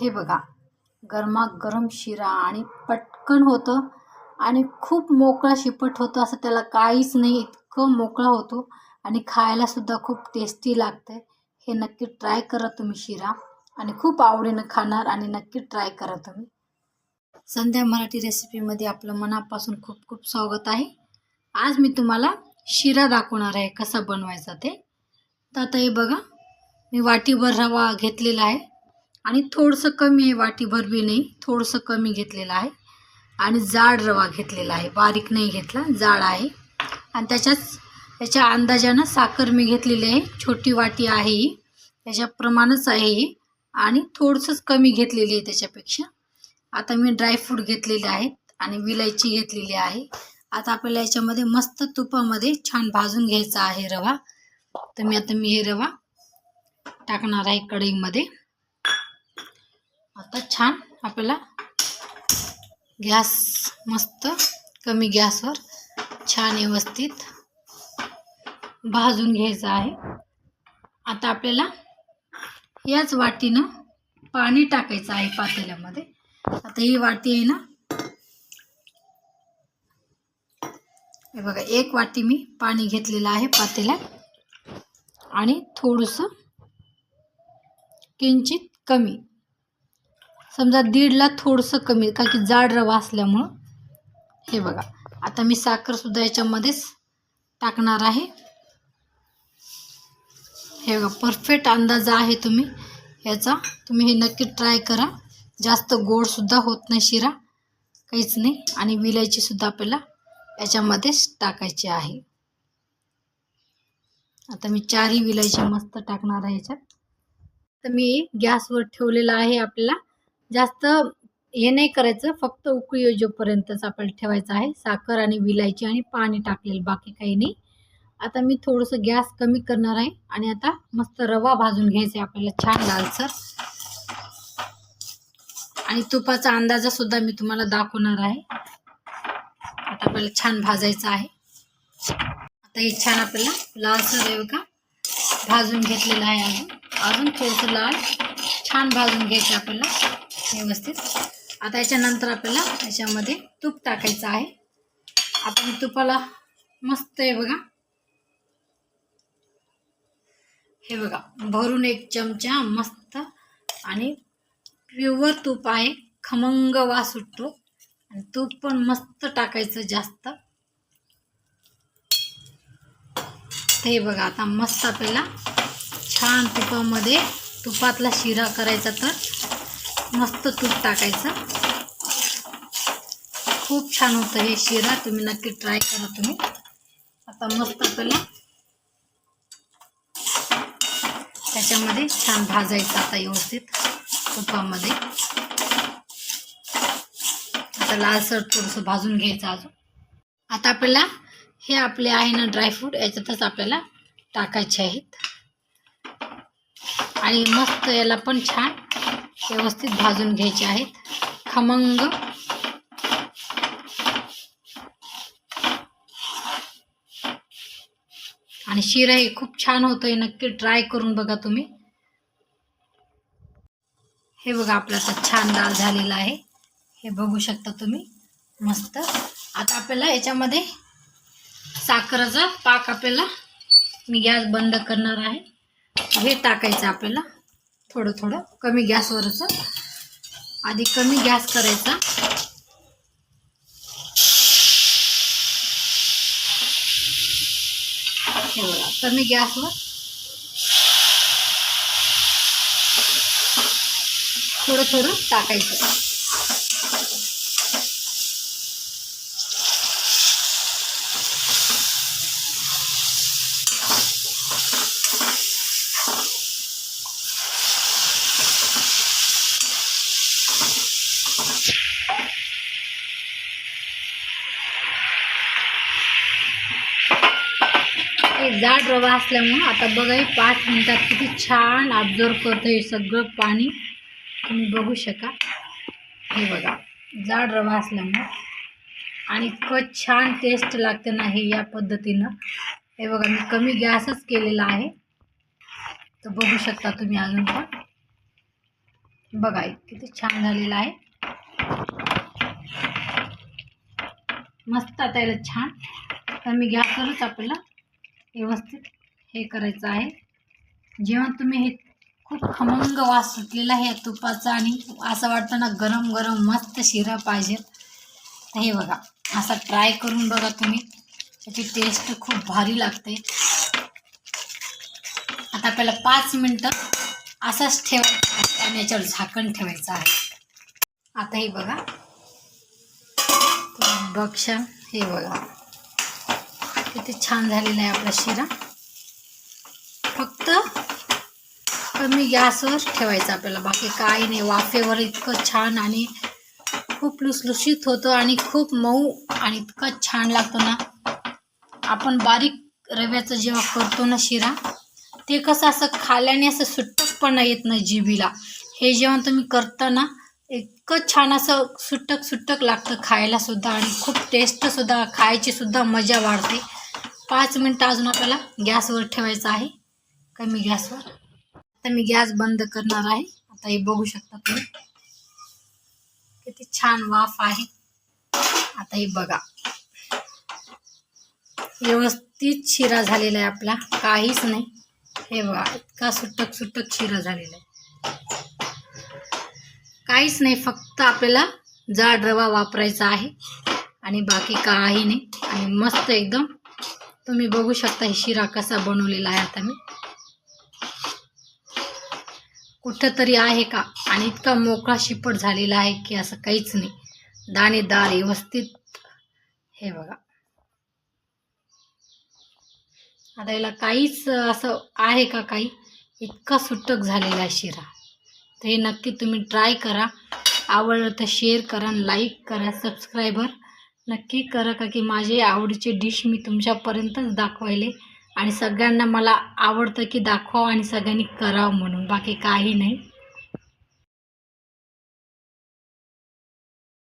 हे बघा. गरमागरम शिरा आणि पटकन होतं आणि खूप मोकळा शिपट होतो असं त्याला काहीच नाही इतकं मोकळा होतो आणि खायलासुद्धा खूप टेस्टी लागतं हे नक्की ट्राय करा तुम्ही शिरा आणि खूप आवडीनं खाणार आणि नक्की ट्राय करा तुम्ही. संध्या मराठी रेसिपीमध्ये आपलं मनापासून खूप खूप स्वागत आहे. आज मी तुम्हाला शिरा दाखवणार आहे कसा बनवायचा ते. तर आता हे बघा मी वाटीभर रवा घेतलेला आहे. आणि थोडंसं कमी आहे वाटीभर बी नाही थोडंसं कमी घेतलेलं आहे. आणि जाड रवा घेतलेला आहे बारीक नाही घेतला जाड आहे. आणि त्याच्याच त्याच्या अंदाजानं साखर मी घेतलेली आहे छोटी वाटी आहे ही त्याच्याप्रमाणेच आहे ही. आणि थोडंसंच कमी घेतलेली आहे त्याच्यापेक्षा. आता मी ड्रायफ्रूट घेतलेले आहेत आणि विलायची घेतलेली आहे. आता आपल्याला याच्यामध्ये मस्त तुपामध्ये छान भाजून घ्यायचा आहे रवा. तर मी आता मी हे रवा टाकणार आहे कढईमध्ये. आता छान आपल्याला गॅस मस्त कमी गॅसवर छान व्यवस्थित भाजून घ्यायचं आहे. आता आपल्याला याच वाटीनं पाणी टाकायचं आहे पातेल्यामध्ये. आता ही वाटी आहे ना हे बघा एक वाटी मी पाणी घेतलेलं आहे पातेल्यात आणि थोडंसं किंचित कमी. समजा दीडला थोडंसं कमी का की जाड रवा असल्यामुळं. हे बघा आता मी साखरसुद्धा याच्यामध्येच टाकणार आहे. हे बघा परफेक्ट अंदाज आहे तुम्ही. याचा तुम्ही हे नक्की ट्राय करा. जास्त गोडसुद्धा होत नाही शिरा काहीच नाही. आणि विलायचीसुद्धा आपल्याला याच्यामध्येच टाकायची आहे. आता मी चारही विलायची मस्त टाकणार आहे याच्यात. तर मी गॅसवर ठेवलेलं आहे आपल्याला. जास्त हे नाही करायचं फक्त उकळी योजेपर्यंतच आपल्याला ठेवायचं आहे. साखर आणि विलायची आणि पाणी टाकलेलं बाकी काही नाही. आता मी थोडंसं गॅस कमी करणार आहे आणि आता मस्त रवा भाजून घ्यायचा आहे आपल्याला छान लालसर. आणि तुपाचा अंदाजासुद्धा मी तुम्हाला दाखवणार आहे. आता आपल्याला छान भाजायचं आहे. आता हे छान आपल्याला लालसर आहे का भाजून घेतलेलं आहे अजून. अजून थोडंसं लाल छान भाजून घ्यायचं आपल्याला. व्यवस्थित. आता याच्यानंतर आपल्याला याच्यामध्ये तूप टाकायचं आहे. आपण तुपाला मस्त आहे बघा. हे बघा भरून एक चमचा मस्त आणि प्युअर तूप आहे. खमंग वास सुटतो. आणि तूप पण मस्त टाकायचं जास्त. हे बघा आता मस्त आपल्याला छान तुपामध्ये तुपातला शिरा करायचा तर मस्त तूप टाकायचं. खूप छान होतं हे शिरा तुम्ही नक्की ट्राय करा तुम्ही. आता मस्त आपल्याला त्याच्यामध्ये छान भाजायचं आता व्यवस्थित तुपामध्ये. आता लालसर थोडंसं भाजून घ्यायचं अजून. आता आपल्याला हे आपले आहे ना ड्रायफ्रूट याच्यातच आपल्याला टाकायचे आहेत. आणि मस्त याला पण छान व्यवस्थित भाजून घ्यायचे आहेत. खमंग. आणि शिरा हे खूप छान होतं नक्की ट्राय करून बघा तुम्ही. हे बघा आपला छान डाळ झालेला आहे. हे बघू शकता तुम्ही. मस्त. आता आपल्याला याच्यामध्ये साखरेचा पाक आपल्याला मी गॅस बंद करणार आहे. हे टाकायचं आपल्याला. थोडं थोडं. कमी गॅसवरच. आधी कमी गॅस करायचा. कमी गॅसवर. थोडं थोडं टाकायचं हे जाड रवा असल्यामुळं आता बघा पाच मिनटात किती छान ऑब्झर्व करतं हे सगळं पाणी. तुम्ही बघू शका. हे बघा जाड रवा असल्यामुळं. आणि इतकं छान टेस्ट लागते ना हे या पद्धतीनं. हे बघा मी कमी गॅसच केलेला आहे. तर बघू शकता तुम्ही अजून पण. बघा किती छान झालेलं आहे. मस्त आता छान तर मी गॅसवरच आपल्याला व्यवस्थित हे करायचं आहे. जेव्हा तुम्ही हे खूप खमंग वास सुटलेला आहे या तुपाचा आणि असं वाटतं ना गरम गरम मस्त शिरा पाहिजे. तर हे बघा असा ट्राय करून बघा तुम्ही. त्याची टेस्ट खूप भारी लागते. आता आपल्याला पाच मिनटं असाच ठेवायचा आहे आणि याच्यावर झाकण ठेवायचं आहे. आता हे बघा. बक्ष हे बघा. किती छान झालेला आहे आपला शिरा. फक्त कमी गॅसवर ठेवायचं आपल्याला. बाकी काही नाही. वाफेवर इतकं छान आणि खूप लुसलुशीत होतं आणि खूप मऊ आणि इतकं छान लागतो ना. आपण बारीक रव्याचं जेव्हा करतो ना शिरा ते कसं असं खाल्याने असं सुट्टकपणा येत नाही जिबीला हे जेव्हा तुम्ही करता ना इतकं छान असं सुट्टक सुट्टक लागतं खायला सुद्धा आणि खूप टेस्टसुद्धा खायची सुद्धा मजा वाढते. पाच मिनटं अजून आपल्याला गॅसवर ठेवायचं आहे. कमी गॅसवर. आता मी गॅस बंद करणार आहे. आता हे बघू शकता तुम्ही. किती छान वाफ आहे. आता हे बघा. व्यवस्थित शिरा झालेला आहे आपला. काहीच नाही. हे बघा इतका सुटक सुटक शिरा झालेला आहे. काहीच नाही फक्त आपल्याला जाड रवा वापरायचा आहे. आणि बाकी काही नाही. आणि मस्त एकदम तुम्ही बघू शकता हे शिरा कसा बनवलेला आहे आता मी. कुठंतरी आहे का? आणि इतका मोकळा शिपट झालेला आहे की असं काहीच नाही. दाणेदार व्यवस्थित. हे बघा. आता याला काहीच असं आहे का काही? इतका सुटक झालेला आहे शिरा. तर हे नक्की तुम्ही ट्राय करा. आवडलं तर शेअर करा लाईक करा सबस्क्रायबर. नक्की करा का की माझी आवडीची डिश मी तुमच्यापर्यंतच दाखवायले. आणि सगळ्यांना मला आवडतं की दाखवा आणि सगळ्यांनी करावं म्हणून. बाकी काही नाही.